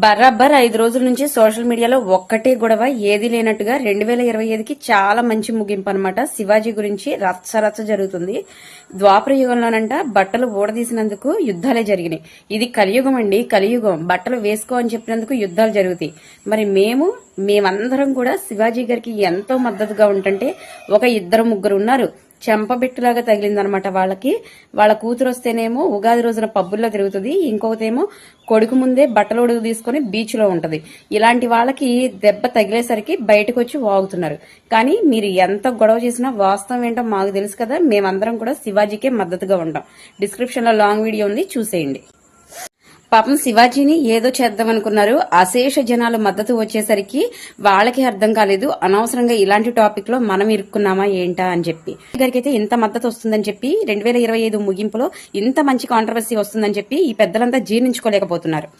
బరాబర్ ఐదు రోజుల నుంచి సోషల్ మీడియాలో ఒక్కటే గొడవ ఏది లేనట్టుగా రెండు వేల ఇరవై ఐదుకి చాలా మంచి ముగింపు అనమాట శివాజీ గురించి రచ్చ రచ్చ జరుగుతుంది. ద్వాపర యుగంలోనంట బట్టలు ఊడదీసినందుకు యుద్ధాలే జరిగినాయి. ఇది కలియుగం అండి కలియుగం. బట్టలు వేసుకో అని చెప్పినందుకు యుద్ధాలు జరుగుతాయి. మరి మేము మేమందరం కూడా శివాజీ గారికి ఎంతో మద్దతుగా ఉంటుంటే ఒక ఇద్దరు ముగ్గురు ఉన్నారు. చెంపబెట్టులాగా తగిలిందనమాట వాళ్ళకి. వాళ్ళ కూతురు వస్తేనేమో ఉగాది రోజున పబ్బుల్లో తిరుగుతుంది. ఇంకొకతేమో కొడుకు ముందే బట్టలు ఉడుగు తీసుకుని బీచ్లో ఉంటది. ఇలాంటి వాళ్ళకి దెబ్బ తగిలేసరికి బయటకు వచ్చి వాగుతున్నారు. కానీ మీరు ఎంత గొడవ చేసినా వాస్తవం ఏంటో మాకు తెలుసు కదా. మేమందరం కూడా శివాజీకే మద్దతుగా ఉంటాం డిస్క్రిప్షన్లో లాంగ్ వీడియో ఉంది. చూసేయండి. పాపం శివాజీని ఏదో చేద్దామనుకున్నారు. అశేష జనాలు మద్దతు వచ్చేసరికి వాళ్ళకి అర్థం కాలేదు. అనవసరంగా ఇలాంటి టాపిక్లో మనం ఇరుక్కున్నామా ఏంటా అని చెప్పి. గారికి అయితే ఇంత మద్దతు వస్తుందని చెప్పి రెండు వేల ఇరవై ఐదు ముగింపులో ఇంత మంచి కాంట్రవర్సీ వస్తుందని చెప్పి ఈ పెద్దలంతా జీర్ణించుకోలేకపోతున్నారు.